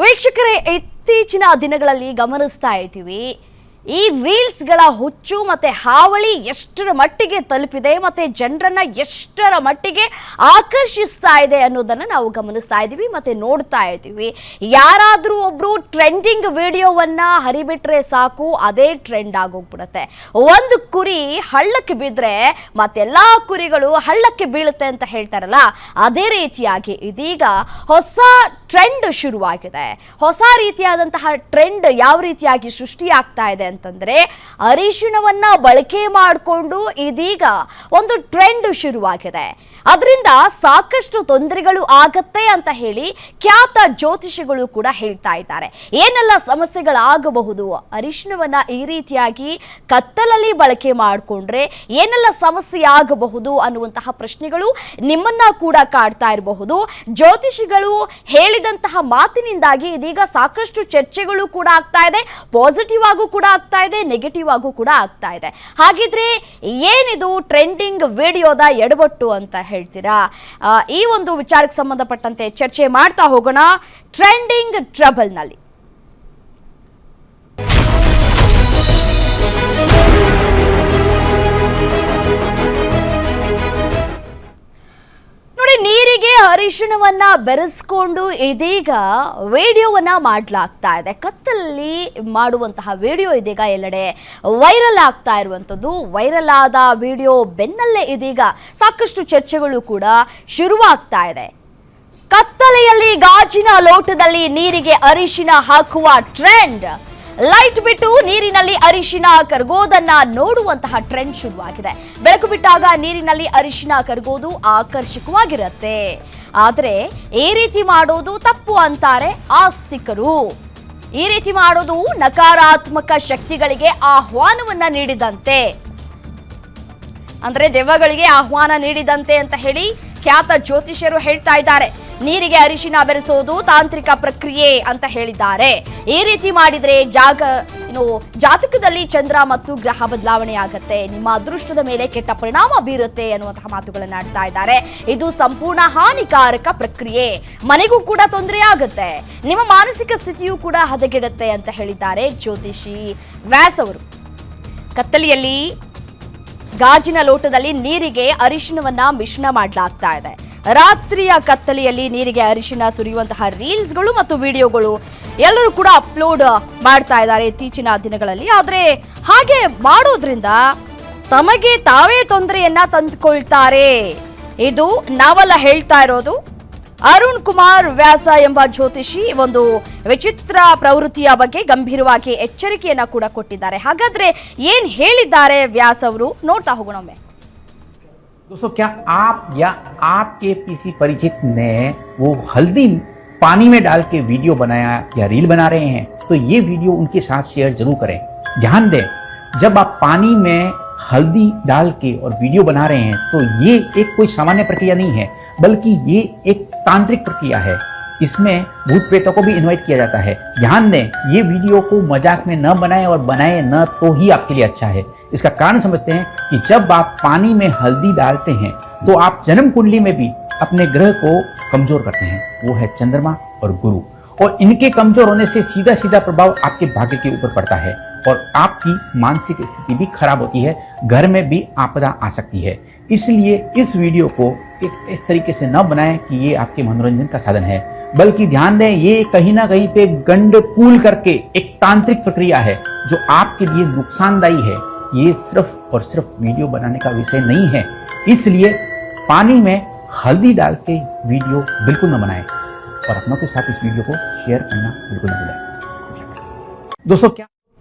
ವೀಕ್ಷಕರೇ, ಇತ್ತೀಚಿನ ದಿನಗಳಲ್ಲಿ ಗಮನಿಸ್ತಾ ಇದ್ದೀವಿ. ಈ ರೀಲ್ಸ್ಗಳ ಹುಚ್ಚು ಮತ್ತೆ ಹಾವಳಿ ಎಷ್ಟರ ಮಟ್ಟಿಗೆ ತಲುಪಿದೆ ಮತ್ತೆ ಜನರನ್ನ ಎಷ್ಟರ ಮಟ್ಟಿಗೆ ಆಕರ್ಷಿಸ್ತಾ ಇದೆ ಅನ್ನೋದನ್ನ ನಾವು ಗಮನಿಸ್ತಾ ಇದ್ದೀವಿ ಮತ್ತೆ ನೋಡ್ತಾ ಇದ್ದೀವಿ. ಯಾರಾದರೂ ಒಬ್ರು ಟ್ರೆಂಡಿಂಗ್ ವಿಡಿಯೋವನ್ನ ಹರಿಬಿಟ್ರೆ ಸಾಕು, ಅದೇ ಟ್ರೆಂಡ್ ಆಗೋಗ್ಬಿಡುತ್ತೆ. ಒಂದು ಕುರಿ ಹಳ್ಳಕ್ಕೆ ಬಿದ್ದರೆ ಮತ್ತೆಲ್ಲ ಕುರಿಗಳು ಹಳ್ಳಕ್ಕೆ ಬೀಳುತ್ತೆ ಅಂತ ಹೇಳ್ತಾರಲ್ಲ, ಅದೇ ರೀತಿಯಾಗಿ ಇದೀಗ ಹೊಸ ಟ್ರೆಂಡ್ ಶುರುವಾಗಿದೆ. ಹೊಸ ರೀತಿಯಾದಂತಹ ಟ್ರೆಂಡ್ ಯಾವ ರೀತಿಯಾಗಿ ಸೃಷ್ಟಿಯಾಗ್ತಾ ಇದೆ ಅಂತಂದ್ರೆ, ಅರಿಶಿಣವನ್ನ ಬಳಕೆ ಮಾಡಿಕೊಂಡು ಇದೀಗ ಒಂದು ಟ್ರೆಂಡ್ ಶುರುವಾಗಿದೆ. ಅದರಿಂದ ಸಾಕಷ್ಟು ತೊಂದರೆಗಳು ಆಗತ್ತೆ ಅಂತ ಹೇಳಿ ಖ್ಯಾತ ಜ್ಯೋತಿಷಿಗಳು ಕೂಡ ಹೇಳ್ತಾ ಇದ್ದಾರೆ. ಏನೆಲ್ಲ ಸಮಸ್ಯೆಗಳಾಗಬಹುದು? ಅರಿಶಿಣವನ್ನ ಈ ರೀತಿಯಾಗಿ ಕತ್ತಲಲ್ಲಿ ಬಳಕೆ ಮಾಡಿಕೊಂಡ್ರೆ ಏನೆಲ್ಲ ಸಮಸ್ಯೆ ಆಗಬಹುದು ಅನ್ನುವಂತಹ ಪ್ರಶ್ನೆಗಳು ನಿಮ್ಮನ್ನ ಕೂಡ ಕಾಡ್ತಾ ಇರಬಹುದು. ಜ್ಯೋತಿಷಿಗಳು ಹೇಳಿದಂತಹ ಮಾತಿನಿಂದಾಗಿ ಇದೀಗ ಸಾಕಷ್ಟು ಚರ್ಚೆಗಳು ಕೂಡ ಆಗ್ತಾ ಇದೆ. ಪಾಸಿಟಿವ್ ಆಗೂ ಕೂಡ ಆಗ್ತಾ ಇದೆ ನೆಗೆಟಿವ್ ಆಗೂ ಕೂಡ ಆಗ್ತಾ ಇದೆ. ಹಾಗಿದ್ರೆ ಏನಿದು ಟ್ರೆಂಡಿಂಗ್ ವಿಡಿಯೋದ ಎಡವಟ್ಟು ಅಂತ ಹೇಳ್ತೀರಾ? ಈ ಒಂದು ವಿಚಾರಕ್ಕೆ ಸಂಬಂಧಪಟ್ಟಂತೆ ಚರ್ಚೆ ಮಾಡ್ತಾ ಹೋಗೋಣ. ಟ್ರೆಂಡಿಂಗ್ ಟ್ರಬಲ್ನಲ್ಲಿ ನೀರಿಗೆ ಅರಿಶಿಣವನ್ನ ಬೆರೆಸ್ಕೊಂಡು ಇದೀಗ ವಿಡಿಯೋವನ್ನ ಮಾಡಲಾಗ್ತಾ ಇದೆ. ಕತ್ತಲಲ್ಲಿ ಮಾಡುವಂತಹ ವಿಡಿಯೋ ಇದೀಗ ಎಲ್ಲೆಡೆ ವೈರಲ್ ಆಗ್ತಾ ಇರುವಂಥದ್ದು. ವೈರಲ್ ಆದ ವಿಡಿಯೋ ಬೆನ್ನಲ್ಲೇ ಇದೀಗ ಸಾಕಷ್ಟು ಚರ್ಚೆಗಳು ಕೂಡ ಶುರುವಾಗ್ತಾ ಇದೆ. ಕತ್ತಲೆಯಲ್ಲಿ ಗಾಜಿನ ಲೋಟದಲ್ಲಿ ನೀರಿಗೆ ಅರಿಶಿನ ಹಾಕುವ ಟ್ರೆಂಡ್. ಲೈಟ್ ಬಿಟ್ಟು ನೀರಿನಲ್ಲಿ ಅರಿಶಿನ ಕರಗೋದನ್ನ ನೋಡುವಂತಹ ಟ್ರೆಂಡ್ ಶುರುವಾಗಿದೆ. ಬೆಳಕು ಬಿಟ್ಟಾಗ ನೀರಿನಲ್ಲಿ ಅರಿಶಿನ ಕರಗೋದು ಆಕರ್ಷಕವಾಗಿರುತ್ತೆ. ಆದರೆ ಈ ರೀತಿ ಮಾಡೋದು ತಪ್ಪು ಅಂತಾರೆ ಆಸ್ತಿಕರು. ಈ ರೀತಿ ಮಾಡೋದು ನಕಾರಾತ್ಮಕ ಶಕ್ತಿಗಳಿಗೆ ಆಹ್ವಾನವನ್ನ ನೀಡಿದಂತೆ. ಅಂದ್ರೆ ದೆವ್ವಗಳಿಗೆ ಆಹ್ವಾನ ನೀಡಿದಂತೆ ಅಂತ ಹೇಳಿ ಖ್ಯಾತ ಜ್ಯೋತಿಷ್ಯರು ಹೇಳ್ತಾ ಇದ್ದಾರೆ. ನೀರಿಗೆ ಅರಿಶಿನ ಬೆರೆಸೋದು ತಾಂತ್ರಿಕ ಪ್ರಕ್ರಿಯೆ ಅಂತ ಹೇಳಿದ್ದಾರೆ. ಈ ರೀತಿ ಮಾಡಿದ್ರೆ ಜಾಗ ಏನು ಜಾತಕದಲ್ಲಿ ಚಂದ್ರ ಮತ್ತು ಗ್ರಹ ಬದಲಾವಣೆ ಆಗತ್ತೆ. ನಿಮ್ಮ ಅದೃಷ್ಟದ ಮೇಲೆ ಕೆಟ್ಟ ಪರಿಣಾಮ ಬೀರುತ್ತೆ ಅನ್ನುವಂತಹ ಮಾತುಗಳನ್ನು ಆಡ್ತಾ ಇದ್ದಾರೆ. ಇದು ಸಂಪೂರ್ಣ ಹಾನಿಕಾರಕ ಪ್ರಕ್ರಿಯೆ. ಮನೆಗೂ ಕೂಡ ತೊಂದರೆ ಆಗುತ್ತೆ. ನಿಮ್ಮ ಮಾನಸಿಕ ಸ್ಥಿತಿಯೂ ಕೂಡ ಹದಗೆಡುತ್ತೆ ಅಂತ ಹೇಳಿದ್ದಾರೆ ಜ್ಯೋತಿಷಿ ವ್ಯಾಸ್ ಅವರು. ಕತ್ತಲಿಯಲ್ಲಿ, ಗಾಜಿನ ಲೋಟದಲ್ಲಿ ನೀರಿಗೆ ಅರಿಶಿನವನ್ನ ಮಿಶ್ರಣ ಮಾಡಲಾಗ್ತಾ ಇದೆ. ರಾತ್ರಿಯ ಕತ್ತಲೆಯಲ್ಲಿ ನೀರಿಗೆ ಅರಿಶಿಣ ಸುರಿಯುವಂತಹ ರೀಲ್ಸ್ಗಳು ಮತ್ತು ವಿಡಿಯೋಗಳು ಎಲ್ಲರೂ ಕೂಡ ಅಪ್ಲೋಡ್ ಮಾಡ್ತಾ ಇದ್ದಾರೆ ಇತ್ತೀಚಿನ ದಿನಗಳಲ್ಲಿ. ಆದರೆ ಹಾಗೆ ಮಾಡೋದ್ರಿಂದ ತಮಗೆ ತಾವೇ ತೊಂದರೆಯನ್ನ ತಂದುಕೊಳ್ತಾರೆ. ಇದು ನಾವೆಲ್ಲ ಹೇಳ್ತಾ ಇರೋದು. ಅರುಣ್ ಕುಮಾರ್ ವ್ಯಾಸ ಎಂಬ ಜ್ಯೋತಿಷಿ ಒಂದು ವಿಚಿತ್ರ ಪ್ರವೃತ್ತಿಯ ಬಗ್ಗೆ ಗಂಭೀರವಾಗಿ ಎಚ್ಚರಿಕೆಯನ್ನ ಕೂಡ ಕೊಟ್ಟಿದ್ದಾರೆ. ಹಾಗಾದ್ರೆ ಏನ್ ಹೇಳಿದ್ದಾರೆ ವ್ಯಾಸ್ ಅವರು? ನೋಡ್ತಾ ಹೋಗೋಣ ಒಮ್ಮೆ. दोस्तों, क्या आप या आपके किसी परिचित ने वो हल्दी पानी में डाल के वीडियो बनाया या रील बना रहे हैं? तो ये वीडियो उनके साथ शेयर ज़रूर करें। ध्यान दें, जब आप पानी में हल्दी डाल के और वीडियो बना रहे हैं तो ये एक कोई सामान्य प्रक्रिया नहीं है, बल्कि ये एक तांत्रिक प्रक्रिया है। इसमें भूत प्रेतों को भी इनवाइट किया जाता है। ध्यान दें, ये वीडियो को मज़ाक में न बनाएँ और बनाए न तो ही आपके लिए अच्छा है। इसका कारण समझते हैं कि जब आप पानी में हल्दी डालते हैं तो आप जन्म कुंडली में भी अपने ग्रह को कमज़ोर करते हैं। वो है चंद्रमा और गुरु। और इनके कमज़ोर होने से सीधा सीधा प्रभाव आपके भाग्य के ऊपर पड़ता है और आपकी मानसिक स्थिति भी खराब होती है, घर में भी आपदा आ सकती है। इसलिए इस वीडियो को एक इस तरीके से न बनाएँ कि ये आपके मनोरंजन का साधन है, बल्कि ध्यान दें, ये कहीं ना कहीं पे गंड कूल करके एक तांत्रिक प्रक्रिया है, जो आपके लिए नुकसानदायी है। ये सिर्फ़ और सिर्फ़ वीडियो बनाने का विषय नहीं है। इसलिए पानी में हल्दी डाल के वीडियो बिल्कुल ना बनाएँ और अपनों के साथ इस वीडियो को शेयर करना बिल्कुल न भूलें। दोस्तों, क्या